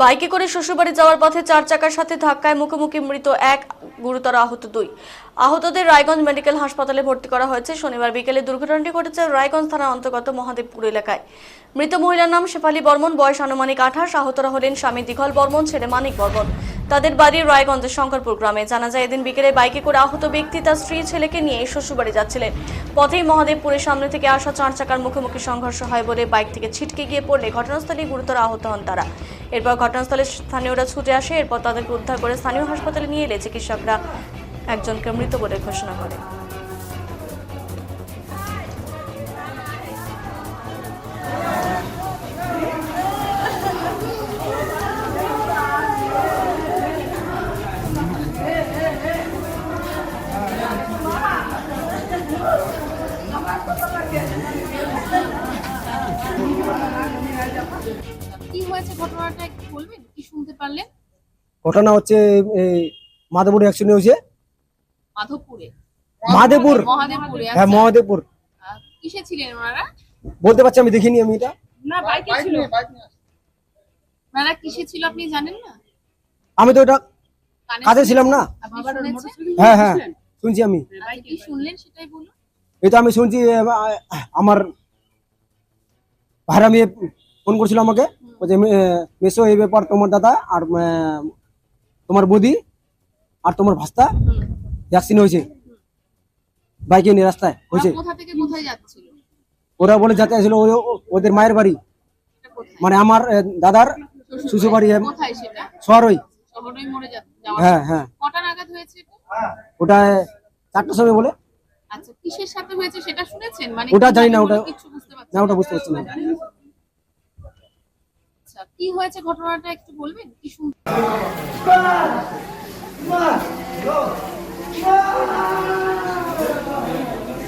বাইকে করে শ্বশুরবাড়ি যাওয়ার পথে চার চাকার সাথে ধাক্কায় মুখোমুখি মৃত এক, গুরুতর আহত দুই। আহতদের রায়গঞ্জ মেডিকেল হাসপাতালে ভর্তি করা হয়েছে। শনিবার বিকেলে দুর্ঘটনাটি ঘটেছে রায়গঞ্জ থানার অন্তর্গত মহাদেবপুর এলাকায়। মৃত মহিলার নাম শেফালি বর্মন, বয়স আনুমানিক আঠাশ। আহতরা হলেন স্বামী দিঘল বর্মন, ছেলে মানিক বর্মন। তাদের বাড়ি রায়গঞ্জের শঙ্করপুর গ্রামে। জানা যায়, এদিন বিকেলে বাইকে করে আহত ব্যক্তি তার স্ত্রী ছেলেকে নিয়ে শ্বশুরবাড়ি যাচ্ছিলেন। পথেই মহাদেবপুরের সামনে থেকে আসা চার চাকার মুখোমুখি সংঘর্ষ হয় বলে বাইক থেকে ছিটকে গিয়ে পড়লে ঘটনাস্থলে গুরুতর আহত হন তারা। এরপর ঘটনাস্থলে স্থানীয়রা ছুটে আসে, এরপর তাদেরকে উদ্ধার করে স্থানীয় হাসপাতালে নিয়ে এলে চিকিৎসকরা একজনকে মৃত বলে ঘোষণা করে। কি হয়েছে ঘটনাটা একটু বলবেন? কি শুনতে পারলেন? ঘটনা হচ্ছে এই মাধবপুর অ্যাক্সিডেন্ট হয়েছে। মাধবপুরে? মাধবপুর। মহাদেবপুরে হ্যাঁ আচ্ছা। মহাদেবপুর। কিসে ছিলেন ওনারা? বলতে পারছি আমি দেখিনি আমি এটা। ওনারা কিসে ছিল আপনি জানেন না? আমি তো এটা কানে কাজে ছিলাম না। হ্যাঁ হ্যাঁ শুনছি আমি। আচ্ছা, কি শুনলেন সেটাই বলুন। তো আমি শুনছি আমার ভাইরা মেয়ে ফোন করছিল আমাকে। বলছে মেসো এই ব্যাপার তোমার দাদা আর তোমার বৌদি আর তোমার ভাস্তা ভ্যাকসিন হয়েছে। বাইকে নিয়ে রাস্তায় হয়েছে। ওরা বলে যাতে আসলে ওদের মায়ের বাড়ি। মানে আমার দাদার শ্বশুর বাড়ি শহরই। হ্যাঁ হ্যাঁ। ওটা চারটার সময় বলে। আচ্ছা কিসের সাথে হয়েছে সেটা শুনেছেন? মানে ওটা জানি না, ওটা- না। ওটা বুঝতে পারছি না। কি হয়েছে ঘটনাটা একটু বলবেন? কি শুন